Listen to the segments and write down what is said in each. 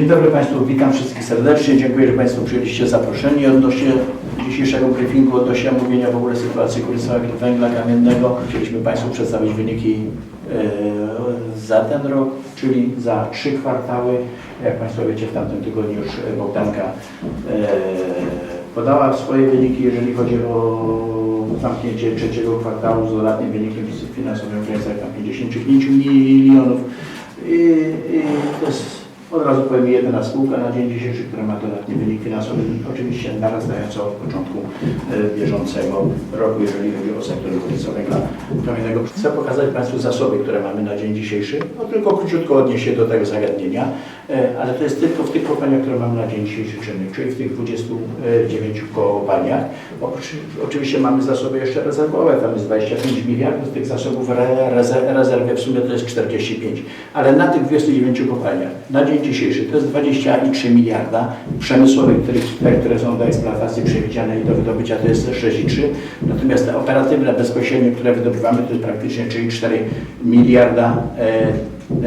Dzień dobry Państwu, witam wszystkich serdecznie. Dziękuję, że Państwo przyjęliście zaproszenie odnośnie dzisiejszego briefingu, odnośnie omówienia w ogóle sytuacji korzystania węgla kamiennego. Chcieliśmy Państwu przedstawić wyniki e, za ten rok, czyli za trzy kwartały. Jak Państwo wiecie, w tamtym tygodniu już Bogdanka e, podała swoje wyniki, jeżeli chodzi o zamknięcie trzeciego kwartału z dodatnim wynikiem finansowym w granicach tam 55 milionów. I, i to jest od razu powiem jedyna spółka na dzień dzisiejszy, która ma dodatni wynik finansowy, oczywiście narastająco od początku e, bieżącego roku, jeżeli chodzi o sektor górnictwa węgla kamiennego. Chcę pokazać Państwu zasoby, które mamy na dzień dzisiejszy. No tylko króciutko odnieść się do tego zagadnienia, e, ale to jest tylko w tych kopalniach, które mamy na dzień dzisiejszy czynnych, czyli w tych 29 kopalniach. Oprócz, oczywiście mamy zasoby jeszcze rezerwowe, tam jest 25 miliardów, tych zasobów re, reze- rezerwy w sumie to jest 45, ale na tych 29 kopalniach na dzień dzisiejszy to jest 23 miliarda przemysłowych, których, te, które są do eksploatacji przewidziane i do wydobycia to jest 6,3, natomiast te operatywne bezpośrednie, które wydobywamy to jest praktycznie czyli 4 miliarda e,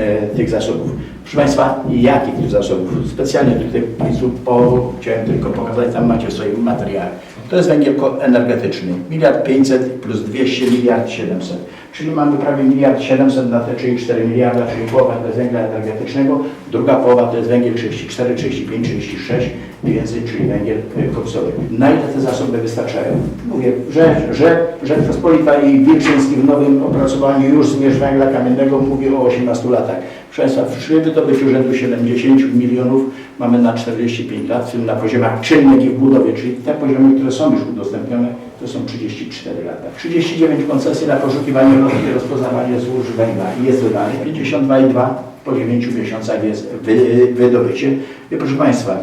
e, tych zasobów. Proszę Państwa, jakich tych zasobów? Specjalnie tutaj Państwu po, chciałem tylko pokazać, tam macie w swoim materiale. To jest węgiel energetyczny, miliard 500 plus 200, miliard 700. Czyli mamy prawie miliard 700 na te 4 miliarda, czyli połowa to jest węgla energetycznego, druga połowa to jest węgiel 34, 35, 36, mniej więcej, czyli węgiel y, koksowy. Na ile te zasoby wystarczają? Mówię, że, że Rzeczpospolita i Wilczyński w nowym opracowaniu już zmierz węgla kamiennego mówi o 18 latach. Proszę Państwa, przy wydobyciu rzędu 70 milionów mamy na 45 lat, w na poziomach czynnych i w budowie, czyli te poziomy, które są już udostępnione, to są 34 lata. 39 koncesji na poszukiwanie i rozpoznawanie złóż węgla jest wydane, 52,2 po 9 miesiącach jest wy, wydobycie. I proszę Państwa,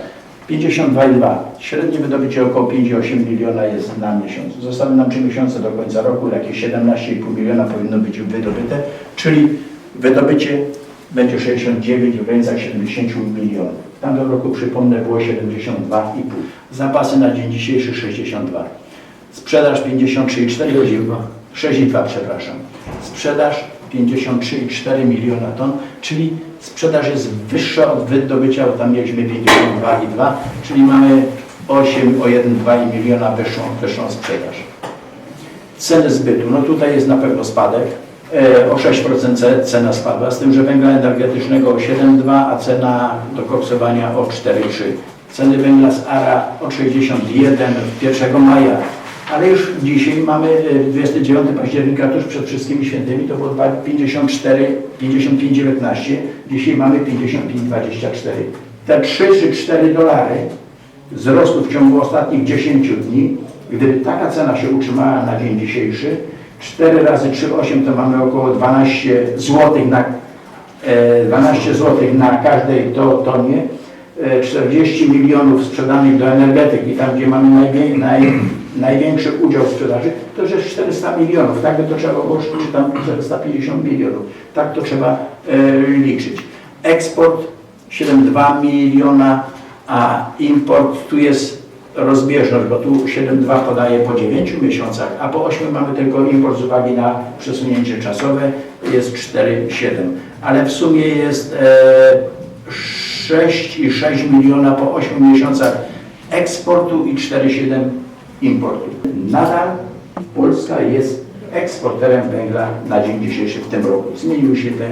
52,2. Średnie wydobycie około 5,8 miliona jest na miesiąc. Zostały nam 3 miesiące do końca roku, jakieś 17,5 miliona powinno być wydobyte, czyli wydobycie będzie 69 w granicach 70 milionów. W tamtym roku, przypomnę, było 72,5. Zapasy na dzień dzisiejszy 62. Sprzedaż 53,4 godziny. 6,2 przepraszam. Sprzedaż 53,4 miliona ton, czyli sprzedaż jest wyższa od wydobycia, bo tam mieliśmy 52,2, czyli mamy 8, o 1,2 miliona wyższą, wyższą sprzedaż. Ceny zbytu, no tutaj jest na pewno spadek, e, o 6% ce- cena spadła, z tym, że węgla energetycznego o 7,2, a cena do koksowania o 4,3. Ceny węgla z ARA o 61 1 maja, ale już dzisiaj mamy e, 29 października, tuż przed wszystkimi świętymi, to było dwa- 54, 55,19, dzisiaj mamy 55,24. Te 3 czy 4 dolary wzrostu w ciągu ostatnich 10 dni, gdyby taka cena się utrzymała na dzień dzisiejszy, 4 razy 3,8 to mamy około 12 zł na, e, 12 zł na każdej to, tonie, e, 40 milionów sprzedanych do energetyki, tam gdzie mamy najwię, naj, największy udział w sprzedaży, to jest 400 milionów, tak to trzeba było, czy tam 450 milionów, tak to trzeba e, liczyć. Eksport 7,2 miliona, a import tu jest rozbieżność, bo tu 7,2 podaje po 9 miesiącach, a po 8 mamy tylko import z uwagi na przesunięcie czasowe, jest 4,7. Ale w sumie jest e, 6,6 miliona po 8 miesiącach eksportu i 4,7 importu. Nadal Polska jest eksporterem węgla na dzień dzisiejszy w tym roku. Zmieniły się te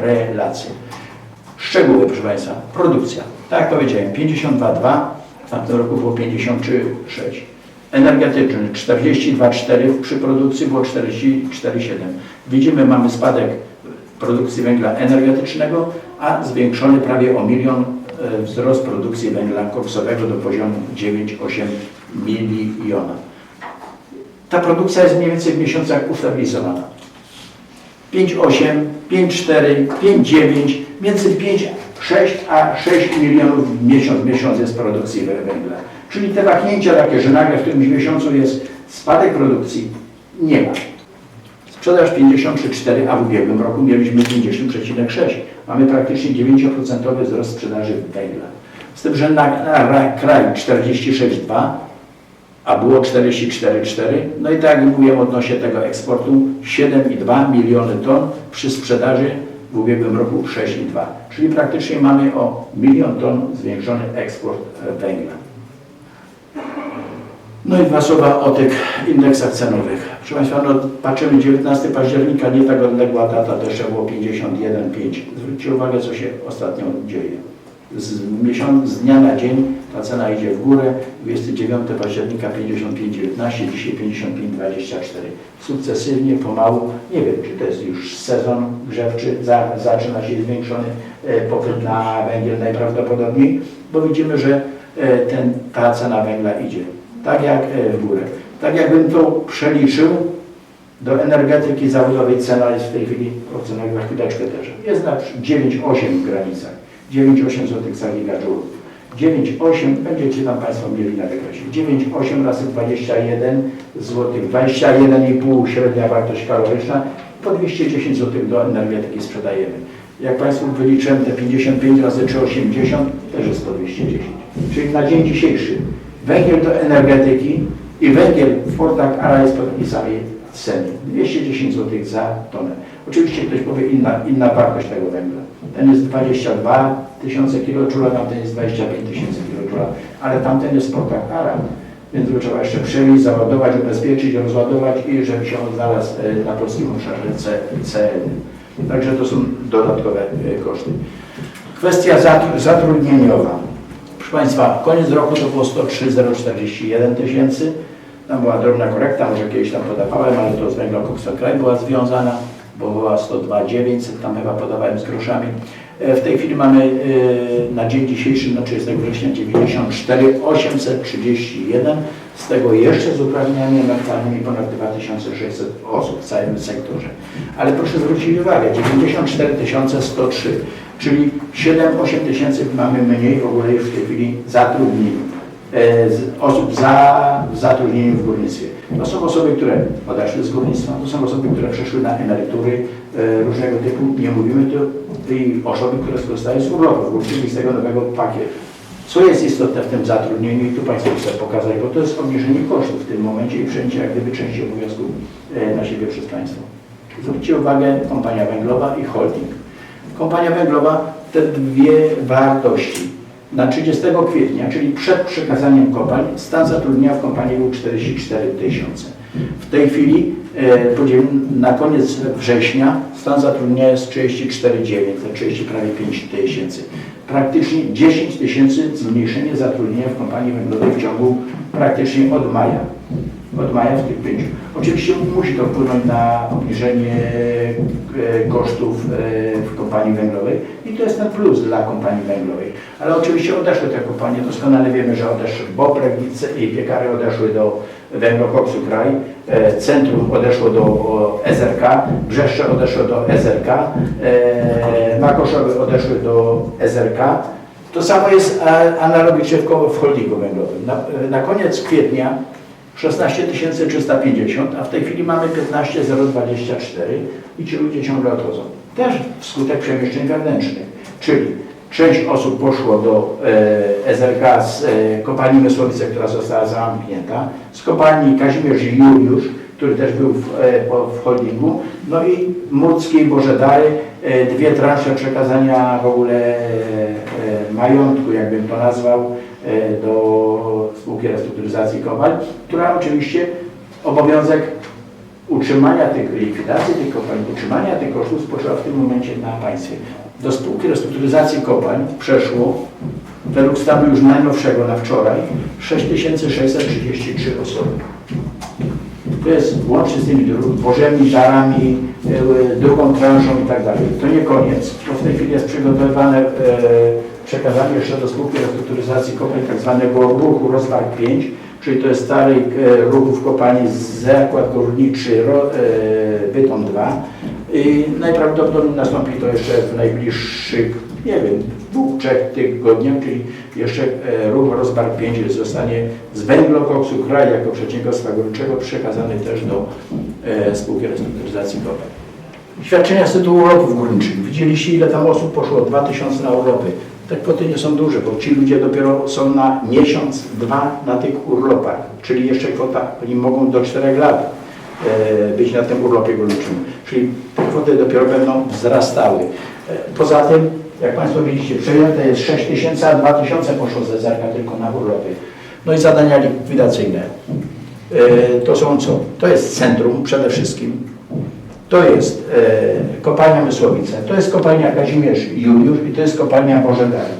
relacje. Szczegóły, proszę Państwa. Produkcja. Tak jak powiedziałem, 52,2, w tamtym roku było 53,6. Energetyczny 42,4, przy produkcji było 44,7. Widzimy, mamy spadek produkcji węgla energetycznego, a zwiększony prawie o milion e, wzrost produkcji węgla koksowego do poziomu 9,8 miliona. Ta produkcja jest mniej więcej w miesiącach ustabilizowana. 5,8, 5,4, 5,9, między 5, 6 a 6 milionów w miesiąc, miesiąc jest produkcji węgla. Czyli te wahnięcia takie, że nagle w którymś miesiącu jest spadek produkcji, nie ma. Sprzedaż 53,4, a w ubiegłym roku mieliśmy 50,6. Mamy praktycznie 9% wzrost sprzedaży węgla. Z tym, że na, na kraj 46,2, a było 44,4. No i tak jak mówię odnośnie tego eksportu, 7,2 miliony ton przy sprzedaży w ubiegłym roku 6,2. Czyli praktycznie mamy o milion ton zwiększony eksport e, węgla. No i dwa słowa o tych indeksach cenowych. Proszę Państwa, no, patrzymy 19 października, nie tak odległa data, to jeszcze było 51,5. Zwróćcie uwagę, co się ostatnio dzieje. Z, miesiąc, z dnia na dzień ta cena idzie w górę. 29 października 55,19, dzisiaj 55,24. Sukcesywnie, pomału, nie wiem, czy to jest już sezon grzewczy, za, zaczyna się zwiększony e, popyt na węgiel najprawdopodobniej, bo widzimy, że e, ten, ta cena węgla idzie tak jak e, w górę. Tak jakbym to przeliczył do energetyki zawodowej cena jest w tej chwili ocenona na chwileczkę też. Jest na 9,8 w granicach. 9,8 zł za gigajoule. 9,8 będziecie tam Państwo mieli na wykresie. 9,8 razy 21 zł, 21,5 średnia wartość kaloryczna, po 210 zł do energetyki sprzedajemy. Jak Państwu wyliczyłem te 55 razy 3,80 też jest po 210. Czyli na dzień dzisiejszy węgiel do energetyki i węgiel w portach ARA jest po takiej samej cenie. 210 zł za tonę. Oczywiście ktoś powie inna, inna wartość tego węgla. Ten jest 22 tysiące kJ, tamten jest 25 tysięcy kJ, ale tamten jest portach ARA. Więc trzeba jeszcze przewieźć, załadować, ubezpieczyć, rozładować i żeby się odnalazł e, na polskim obszarze C- CN. Także to są dodatkowe e, koszty. Kwestia zatr- zatrudnieniowa. Proszę Państwa, koniec roku to było 103 041 tysięcy. Tam była drobna korekta, może kiedyś tam podawałem, ale to z węglokoksem kraj była związana, bo była 102 900, tam chyba podawałem z groszami. E, W tej chwili mamy e, na dzień dzisiejszy, na 30 września 94 831, z tego jeszcze z uprawnieniami emerytalnymi ponad 2600 osób w całym sektorze. Ale proszę zwrócić uwagę, 94 103, czyli 7-8 tysięcy mamy mniej w ogóle już w tej chwili zatrudnieni osób za, w zatrudnieniu w górnictwie. To są osoby, które odeszły z górnictwa, to są osoby, które przeszły na emerytury e, różnego typu. Nie mówimy tu i osoby, które skorzystają z urlopów górniczych z tego nowego pakietu. Co jest istotne w tym zatrudnieniu i tu Państwu chcę pokazać, bo to jest obniżenie kosztów w tym momencie i przejęcie jak gdyby części obowiązków e, na siebie przez Państwo. Zwróćcie uwagę, kompania węglowa i holding. Kompania węglowa, te dwie wartości. Na 30 kwietnia, czyli przed przekazaniem kopalń, stan zatrudnienia w kompanii był 44 tysiące. W tej chwili, e, na koniec września, stan zatrudnienia jest 34 900, 30 prawie 5 tysięcy. Praktycznie 10 tysięcy zmniejszenie zatrudnienia w kompanii węglowej w ciągu praktycznie od maja od maja w tych pięciu. Oczywiście musi to wpłynąć na obniżenie e, kosztów e, w kompanii węglowej i to jest ten plus dla kompanii węglowej. Ale oczywiście odeszły te kompanie, doskonale wiemy, że odeszły Bobrek i Piekary odeszły do Węglokoksu Kraj, e, Centrum odeszło do SRK, Brzeszcze odeszło do SRK, Makoszowy odeszły do SRK. To samo jest analogicznie w holdingu węglowym. Na, na koniec kwietnia 16 350, a w tej chwili mamy 15 024 i ci ludzie ciągle odchodzą. Też wskutek przemieszczeń wewnętrznych. Czyli część osób poszło do e, SRK z e, kopalni Mysłowice, która została zamknięta, z kopalni Kazimierz Juliusz, który też był w, e, po- w holdingu, no i Murckiej Bożedary, e, dwie transze przekazania w ogóle e, majątku, jakbym to nazwał, e, do spółki restrukturyzacji kopalń, która oczywiście obowiązek utrzymania tych likwidacji tych kopalń, utrzymania tych kosztów spoczywa w tym momencie na państwie. Do spółki restrukturyzacji kopalń przeszło według stanu już najnowszego na wczoraj 6633 osoby. To jest łącznie z tymi dworzymi, żarami, e, drugą transzą i tak dalej. To nie koniec, bo w tej chwili jest przygotowywane e, przekazanie jeszcze do spółki restrukturyzacji kopalń tak zwanego ruchu Rozwark 5, czyli to jest stary e, ruchu w kopalni zakład górniczy e, Bytom 2 i najprawdopodobniej nastąpi to jeszcze w najbliższych, nie wiem, dwóch, trzech tygodniach, czyli jeszcze e, ruch Rozbark 5 zostanie z węglokoksu kraj jako przedsiębiorstwa górniczego przekazany też do spółki restrukturyzacji kopalń. Świadczenia z tytułu urlopów górniczych. Widzieliście ile tam osób poszło? 2000 na urlopy. Te kwoty nie są duże, bo ci ludzie dopiero są na miesiąc, dwa na tych urlopach, czyli jeszcze kwota, oni mogą do 4 lat e, być na tym urlopie górniczym. Czyli te kwoty kwoty dopiero będą wzrastały. E, Poza tym, jak Państwo widzicie, przejęte jest 6 tysięcy, a 2 tysiące poszło ze zerka tylko na urlopy. No i zadania likwidacyjne. E, To są co? To jest centrum przede wszystkim. To jest e, kopalnia Mysłowice, to jest kopalnia Kazimierz Juliusz i to jest kopalnia Bożegary.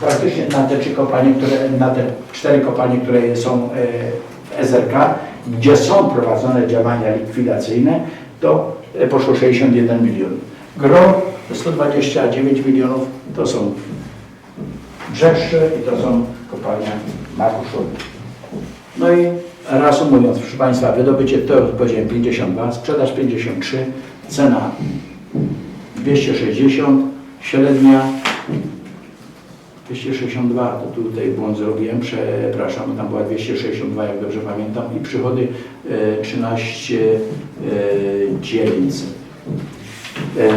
Praktycznie na te trzy kopalnie, które, na te cztery kopalnie, które są e, SRK, gdzie są prowadzone działania likwidacyjne, to e, poszło 61 milionów. Gro 129 milionów to są Brzeszcze i to są kopalnia Makuszowi. No i reasumując, proszę Państwa, wydobycie to powiedziałem 52, sprzedaż 53, cena 260, średnia 262, to tutaj błąd zrobiłem, przepraszam, tam była 262, jak dobrze pamiętam, i przychody e, 13 e, 900 e,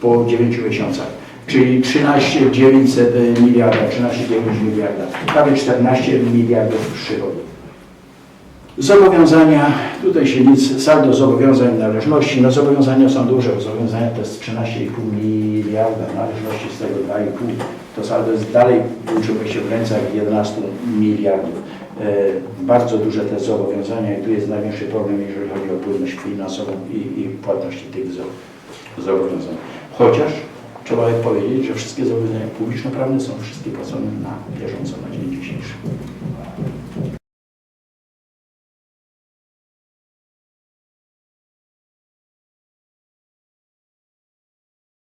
po 9 miesiącach, czyli 13 900 miliarda, 13 9 miliarda, prawie 14 miliardów przychodów. Zobowiązania, tutaj się nic, saldo zobowiązań należności, no zobowiązania są duże, bo zobowiązania to jest 13,5 miliarda, należności z tego 2,5, to saldo jest dalej uczymy się w granicach 11 miliardów. E, bardzo duże te zobowiązania i tu jest największy problem, jeżeli chodzi o płynność finansową i, i płatności tych zo- zobowiązań. Chociaż trzeba powiedzieć, że wszystkie zobowiązania publiczno-prawne są wszystkie płacone na bieżąco na dzień dzisiejszy.